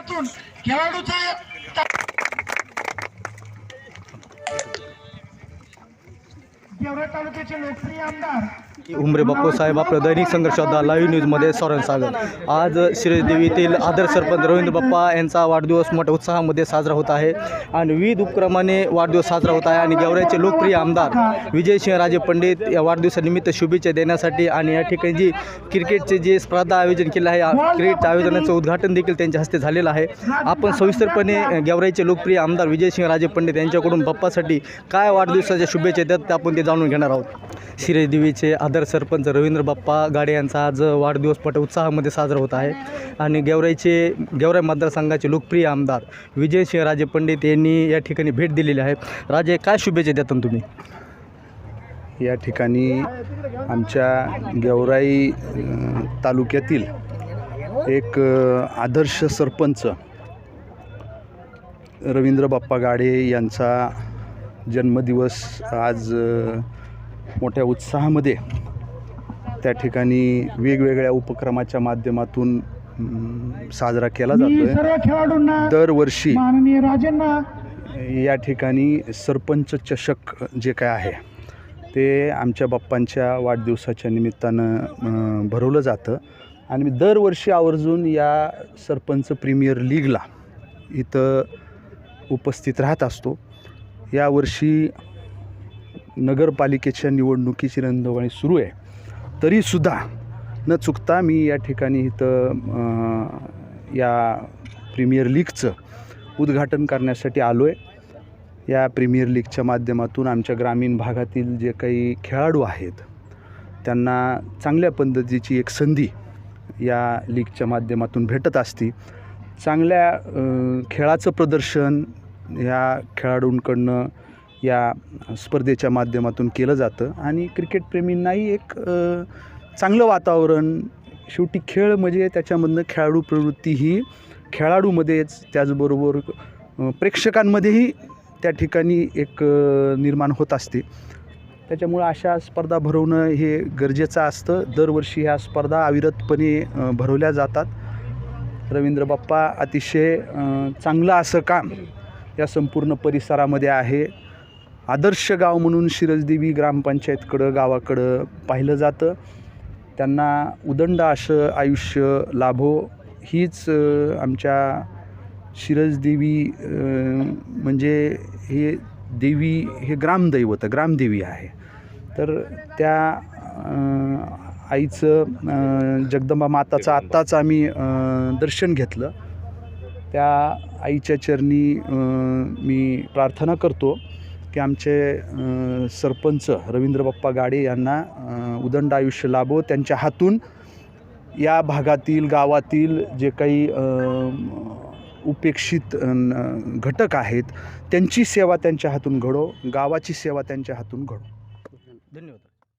त्यातून खेळाडूचा गेवरा तालुक्याचे लोकप्रिय आमदार उमरे बाप्पू साहेब आपलं दैनिक संघर्षदा लाईव्ह न्यूजमध्ये सौरण सागर. आज श्रीदेवीतील आदर्श सरपंच रवींद्र बाप्पा यांचा वाढदिवस मोठ्या उत्साहामध्ये साजरा होत आहे. आणि विविध उपक्रमाने वाढदिवस साजरा होत आहे. आणि गेवराचे लोकप्रिय आमदार विजयसिंहराजे पंडित या वाढदिवसानिमित्त शुभेच्छा देण्यासाठी आणि या ठिकाणी जी क्रिकेटचे जे स्पर्धा आयोजन केलं आहे क्रिकेट आयोजनाचं उद्घाटन देखील त्यांच्या हस्ते झालेलं आहे. आपण सविस्तरपणे गेवराईचे लोकप्रिय आमदार विजयसिंहराजे पंडित यांच्याकडून बाप्पासाठी काय वाढदिवसाच्या शुभेच्छा देतात ते आपण ते जाणून घेणार आहोत. शिरेदेवीचे आदर सरपंच रवींद्र बाप्पा गाडे यांचा आज वाढदिवस पट उत्साहामध्ये साजरा होत आहे. आणि गेवराईचे गेवराई मतदारसंघाचे लोकप्रिय आमदार विजयसिंहराजे पंडित यांनी या ठिकाणी भेट दिलेली आहे. राजे काय शुभेच्छा देतात तुम्ही? या ठिकाणी आमच्या गेवराई तालुक्यातील एक आदर्श सरपंच रवींद्र बाप्पा गाडे यांचा जन्मदिवस आज मोठ्या उत्साहामध्ये त्या ठिकाणी वेगवेगळ्या उपक्रमाच्या माध्यमातून साजरा केला जातो दरवर्षी माननीय राजांना या ठिकाणी सरपंच चषक जे काय आहे ते आमच्या बाप्पांच्या वाढदिवसाच्या निमित्तानं भरवलं जातं. आणि मी दरवर्षी आवर्जून या सरपंच प्रीमियर लीगला इथं उपस्थित राहत असतो. यावर्षी नगरपालिकेच्या निवडणुकीची रणधवणी सुरू आहे. तरीसुद्धा न चुकता मी या ठिकाणी इथं या प्रीमियर लीगचं उद्घाटन करण्यासाठी आलो आहे या प्रीमियर लीगच्या माध्यमातून आमच्या ग्रामीण भागातील जे काही खेळाडू आहेत त्यांना चांगल्या पद्धतीची एक संधी या लीगच्या माध्यमातून भेटत असती. चांगल्या खेळाचं प्रदर्शन ह्या खेळाडूंकडनं या स्पर्धेच्या माध्यमातून केलं जातं. आणि क्रिकेटप्रेमींनाही एक चांगलं वातावरण शेवटी खेळ म्हणजे त्याच्यामधनं खेळाडू प्रवृत्ती ही खेळाडूमध्येच त्याचबरोबर प्रेक्षकांमध्येही त्या ठिकाणी एक निर्माण होत असते. त्याच्यामुळं अशा स्पर्धा भरवणं हे गरजेचं असतं. दरवर्षी ह्या स्पर्धा अविरतपणे भरवल्या जातात. रवींद्र बाप्पा अतिशय चांगलं असं काम या संपूर्ण परिसरामध्ये आहे. आदर्श गाव म्हणून शिरजदेवी ग्रामपंचायतकडं गावाकडं पाहिलं जातं. त्यांना उदंड असं आयुष्य लाभो हीच आमच्या शिरजदेवी म्हणजे हे देवी हे ग्रामदैवत ग्रामदेवी आहे. तर त्या आईचं जगदंबा माताचं आत्ताच आम्ही दर्शन घेतलं. त्या आईच्या चरणी मी प्रार्थना करतो. की आमचे सरपंच रवींद्र बाप्पा गाडे यांना उदंड आयुष्य लाभो त्यांच्या हातून या भागातील गावातील जे काही उपेक्षित घटक आहेत त्यांची सेवा त्यांच्या हातून घडो गावाची सेवा त्यांच्या हातून घडो. धन्यवाद.